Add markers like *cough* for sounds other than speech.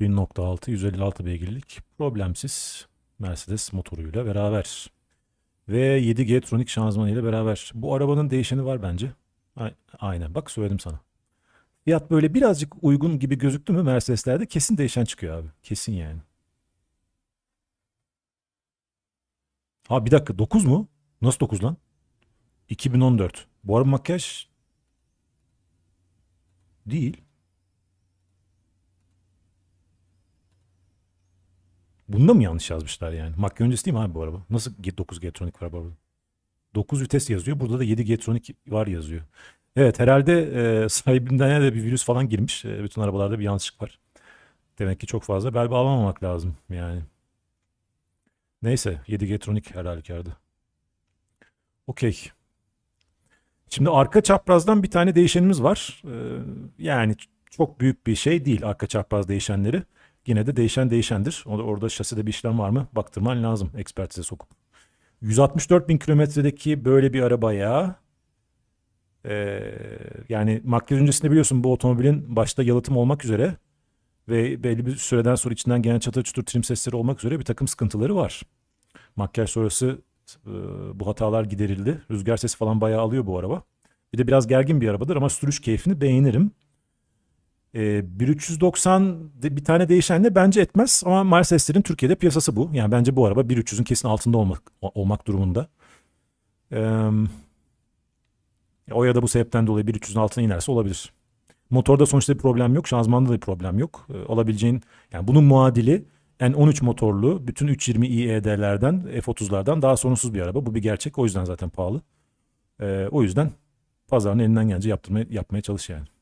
1.6 156 beygirlik problemsiz Mercedes motoruyla beraber ve 7G Tronic şanzımanı ile beraber. Bu arabanın değişeni var bence. Aynen bak söyledim sana. Fiyat böyle birazcık uygun gibi gözüktü mü Mercedes'lerde kesin değişen çıkıyor abi. Kesin yani. Ha bir dakika 9 mu? Nasıl 9 lan? 2014. Bu araba makyaj değil. Bunda mı yanlış yazmışlar yani? Makyaj öncesi değil mi abi bu araba? Nasıl G- 9 G-Tronic var bu arabada? 9 vites yazıyor. Burada da 7 G-Tronic var yazıyor. Evet herhalde e, *laughs* sahibinden de bir virüs falan girmiş. E, bütün arabalarda bir yanlışlık var. Demek ki çok fazla bel bağlamamak lazım yani. Neyse 7 G-Tronic her halükarda. Okey. Şimdi arka çaprazdan bir tane değişenimiz var. Ee, yani çok büyük bir şey değil arka çapraz değişenleri. Yine de değişen değişendir. Orada, şaside bir işlem var mı? Baktırman lazım ekspertize sokup. 164 bin kilometredeki böyle bir arabaya ee, yani makyaj öncesinde biliyorsun bu otomobilin başta yalıtım olmak üzere ve belli bir süreden sonra içinden gelen çatır çutur trim sesleri olmak üzere bir takım sıkıntıları var. Makyaj sonrası e, bu hatalar giderildi. Rüzgar sesi falan bayağı alıyor bu araba. Bir de biraz gergin bir arabadır ama sürüş keyfini beğenirim. E, 1390 de- bir tane değişenle bence etmez ama Mercedeslerin Türkiye'de piyasası bu. Yani bence bu araba 1300'ün kesin altında olmak olmak durumunda. E, o ya da bu sebepten dolayı 1300'ün altına inerse olabilir. Motorda sonuçta bir problem yok. Şanzımanda da bir problem yok. E, olabileceğin yani bunun muadili N13 motorlu bütün 320 iED'lerden F30'lardan daha sorunsuz bir araba. Bu bir gerçek. O yüzden zaten pahalı. E, o yüzden pazarın elinden gelince yaptırmaya, yapmaya çalış yani.